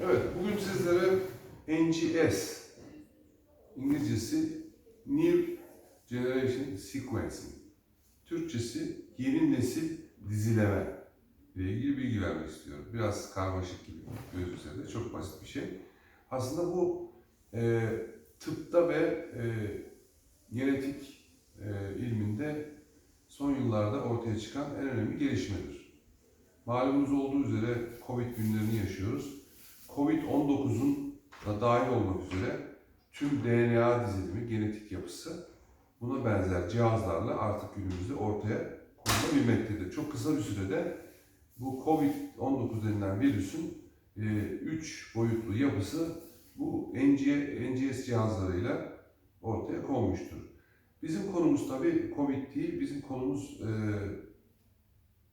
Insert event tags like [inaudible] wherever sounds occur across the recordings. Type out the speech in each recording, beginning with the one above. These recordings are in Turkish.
Evet, bugün sizlere NGS, İngilizcesi New Generation Sequencing, Türkçesi yeni nesil dizileme ile ilgili bilgi vermek istiyorum. Biraz karmaşık gibi gözükse de çok basit bir şey. Aslında bu e, tıpta ve e, genetik e, ilminde son yıllarda ortaya çıkan en önemli gelişmedir. Malumunuz olduğu üzere Covid günlerini yaşıyoruz. Covid-19'un da dahil olmak üzere tüm DNA dizilimi, genetik yapısı buna benzer cihazlarla artık günümüzde ortaya konulabilmektedir. Çok kısa bir sürede bu Covid-19 denilen virüsün 3 boyutlu yapısı bu NGS cihazlarıyla ortaya konmuştur. Bizim konumuz tabii Covid değil, bizim konumuz e,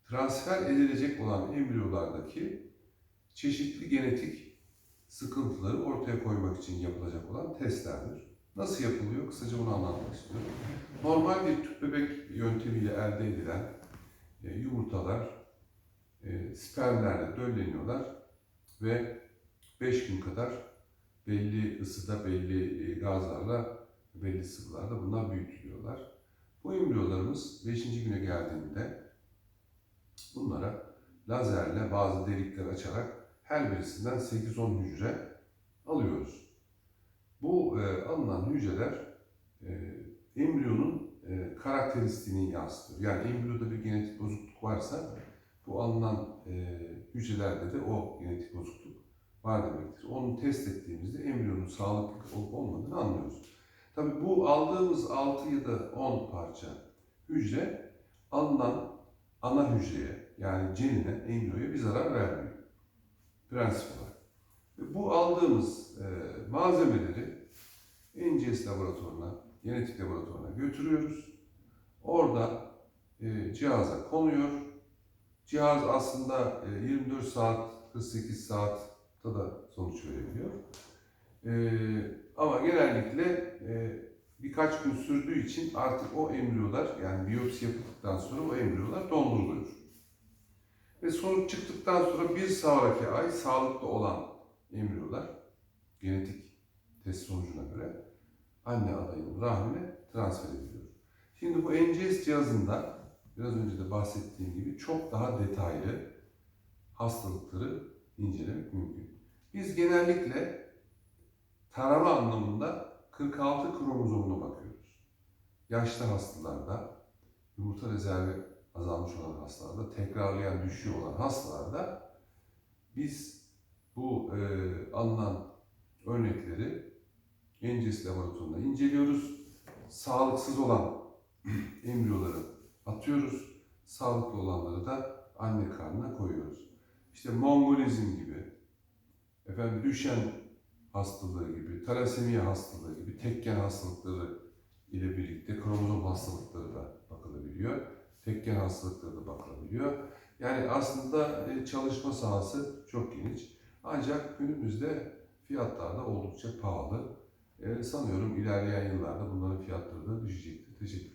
transfer edilecek olan embriyolardaki çeşitli genetik sıkıntıları ortaya koymak için yapılacak olan testlerdir. Nasıl yapılıyor? Kısaca bunu anlatmak istiyorum. Normal bir tüp bebek yöntemiyle elde edilen e, yumurtalar e, spermlerle dölleniyorlar ve 5 gün kadar belli ısıda, belli e, gazlarla, belli sıvılarda bunlar büyütülüyorlar. Bu embriyolarımız 5. güne geldiğinde bunlara lazerle bazı delikler açarak her birisinden 8-10 hücre alıyoruz. Bu e, alınan hücreler e, embriyonun e, karakteristiğini yansıtıyor. Yani embriyoda bir genetik bozukluk varsa bu alınan e, hücrelerde de o genetik bozukluk var demektir. Onu test ettiğimizde embriyonun sağlıklı olup olmadığını anlıyoruz. Tabii bu aldığımız 6 ya da 10 parça hücre alınan ana hücreye yani cenine, embriyoya bir zarar vermiyor. Prensip olarak. Bu aldığımız e, malzemeleri NGS laboratuvarına, genetik laboratuvarına götürüyoruz. Orada e, cihaza konuyor. Cihaz aslında e, 24 saat, 48 saatte da sonuç verebiliyor. E, ama genellikle e, birkaç gün sürdüğü için artık o embriyolar yani biyopsi yapıldıktan sonra o embriyolar donduruluyor. Ve sonuç çıktıktan sonra bir sonraki ay sağlıklı olan embriyolar genetik test sonucuna göre anne adayının rahmine transfer ediliyor. Şimdi bu NGS cihazında biraz önce de bahsettiğim gibi çok daha detaylı hastalıkları incelemek mümkün. Biz genellikle tarama anlamında 46 kromozomuna bakıyoruz. Yaşlı hastalarda, yumurta rezervi azalmış olan hastalarda, tekrarlayan düşüyor olan hastalarda biz bu e, alınan örnekleri NGS laboratuvarında inceliyoruz. Sağlıksız olan [clears throat] embriyoları atıyoruz. Sağlıklı olanları da anne karnına koyuyoruz. İşte mongolizm gibi, efendim düşen hastalığı gibi, talasemiya hastalığı gibi, tekken hastalıkları ile birlikte kromozom hastalıkları da bakılabiliyor. Tekken hastalıkları da bakılabiliyor. Yani aslında e, çalışma sahası çok geniş. Ancak günümüzde fiyatlar da oldukça pahalı. E, sanıyorum ilerleyen yıllarda bunların fiyatları da düşecektir. Teşekkür